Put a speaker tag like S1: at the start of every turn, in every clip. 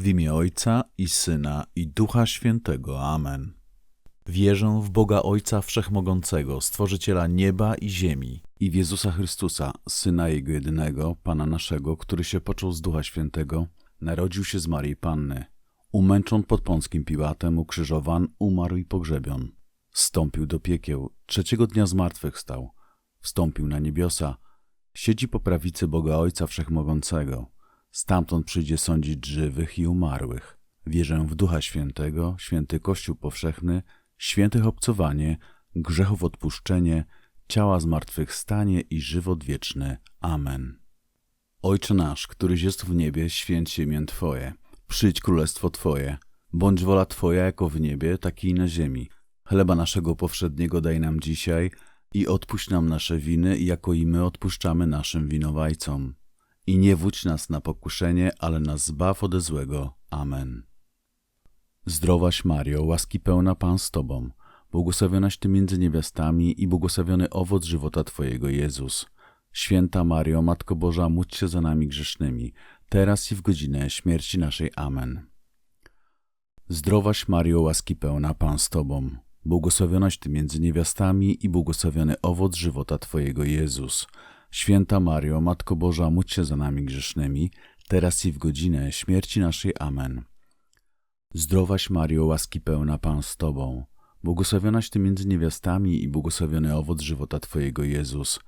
S1: W imię Ojca i Syna i Ducha Świętego. Amen. Wierzę w Boga Ojca Wszechmogącego, Stworzyciela nieba i ziemi i w Jezusa Chrystusa, Syna Jego jedynego, Pana naszego, który się począł z Ducha Świętego, narodził się z Marii Panny, umęczon pod Pąckim Piłatem, ukrzyżowan, umarł i pogrzebion. Wstąpił do piekieł, trzeciego dnia zmartwychwstał, wstąpił na niebiosa, siedzi po prawicy Boga Ojca Wszechmogącego, stamtąd przyjdzie sądzić żywych i umarłych. Wierzę w Ducha Świętego, święty Kościół powszechny, świętych obcowanie, grzechów odpuszczenie, ciała zmartwychwstanie i żywot wieczny. Amen. Ojcze nasz, któryś jest w niebie, święć się imię Twoje. Przyjdź królestwo Twoje. Bądź wola Twoja jako w niebie, tak i na ziemi. Chleba naszego powszedniego daj nam dzisiaj i odpuść nam nasze winy, jako i my odpuszczamy naszym winowajcom. I nie wódź nas na pokuszenie, ale nas zbaw ode złego. Amen. Zdrowaś Mario, łaski pełna Pan z Tobą, błogosławionaś Ty między niewiastami i błogosławiony owoc żywota Twojego Jezus. Święta Mario, Matko Boża, módl się za nami grzesznymi, teraz i w godzinę śmierci naszej. Amen. Zdrowaś Mario, łaski pełna Pan z Tobą, błogosławionaś Ty między niewiastami i błogosławiony owoc żywota Twojego Jezus. Święta Mario, Matko Boża, módl się za nami grzesznymi, teraz i w godzinę śmierci naszej. Amen. Zdrowaś Mario, łaski pełna Pan z Tobą, błogosławionaś Ty między niewiastami i błogosławiony owoc żywota Twojego Jezus.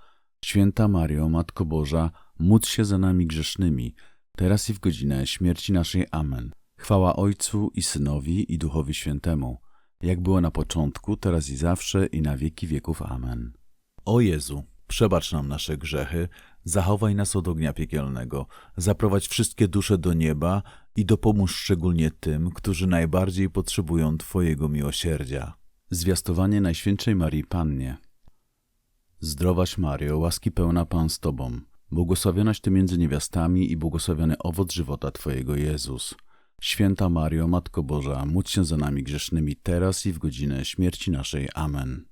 S1: Święta Mario, Matko Boża, módl się za nami grzesznymi, teraz i w godzinę śmierci naszej. Amen. Chwała Ojcu i Synowi i Duchowi Świętemu, jak było na początku, teraz i zawsze i na wieki wieków. Amen. O Jezu, przebacz nam nasze grzechy, zachowaj nas od ognia piekielnego, zaprowadź wszystkie dusze do nieba i dopomóż szczególnie tym, którzy najbardziej potrzebują Twojego miłosierdzia. Zwiastowanie Najświętszej Marii Pannie. Zdrowaś Mario, łaski pełna Pan z Tobą, błogosławionaś Ty między niewiastami i błogosławiony owoc żywota Twojego Jezus. Święta Mario, Matko Boża, módl się za nami grzesznymi teraz i w godzinę śmierci naszej. Amen.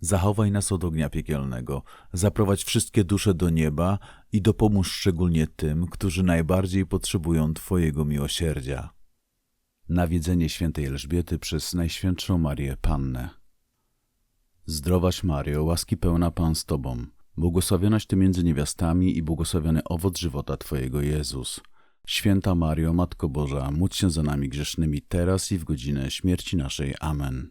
S1: zachowaj nas od ognia piekielnego, zaprowadź wszystkie dusze do nieba i dopomóż szczególnie tym, którzy najbardziej potrzebują Twojego miłosierdzia. Nawiedzenie świętej Elżbiety przez Najświętszą Marię Pannę. Zdrowaś Mario, łaski pełna Pan z Tobą, Błogosławionaś Ty między niewiastami i błogosławiony owoc żywota Twojego Jezus. Święta Mario, Matko Boża, módl się za nami grzesznymi teraz i w godzinę śmierci naszej. Amen.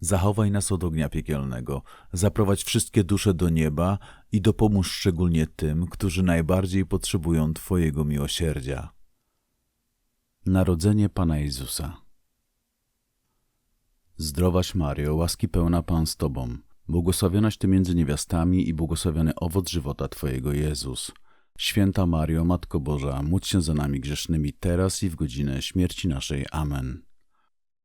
S1: zachowaj nas od ognia piekielnego, zaprowadź wszystkie dusze do nieba i dopomóż szczególnie tym, którzy najbardziej potrzebują Twojego miłosierdzia. Narodzenie Pana Jezusa Zdrowaś Mario, łaski pełna Pan z Tobą, błogosławionaś Ty między niewiastami i błogosławiony owoc żywota Twojego Jezus. Święta Mario, Matko Boża, módl się za nami grzesznymi teraz i w godzinę śmierci naszej. Amen.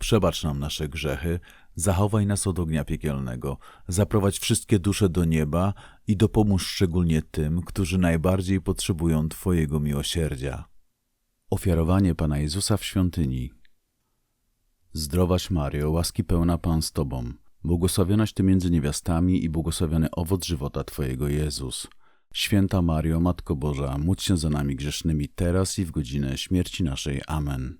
S1: przebacz nam nasze grzechy, zachowaj nas od ognia piekielnego, zaprowadź wszystkie dusze do nieba i dopomóż szczególnie tym, którzy najbardziej potrzebują Twojego miłosierdzia. Ofiarowanie Pana Jezusa w świątyni. Zdrowaś Mario, łaski pełna Pan z Tobą, błogosławionaś Ty między niewiastami i błogosławiony owoc żywota Twojego Jezus. Święta Mario, Matko Boża, módl się za nami grzesznymi teraz i w godzinę śmierci naszej. Amen.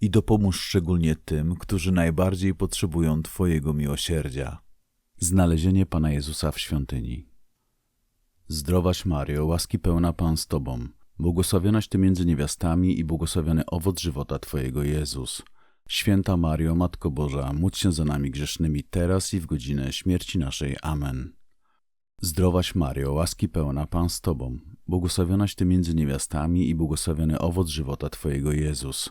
S1: i dopomóż szczególnie tym, którzy najbardziej potrzebują Twojego miłosierdzia. Znalezienie Pana Jezusa w świątyni. Zdrowaś Mario, łaski pełna Pan z Tobą, błogosławionaś Ty między niewiastami i błogosławiony owoc żywota Twojego Jezus. Święta Mario, Matko Boża, módl się za nami grzesznymi teraz i w godzinę śmierci naszej. Amen. Zdrowaś Mario, łaski pełna Pan z Tobą, błogosławionaś Ty między niewiastami i błogosławiony owoc żywota Twojego Jezus.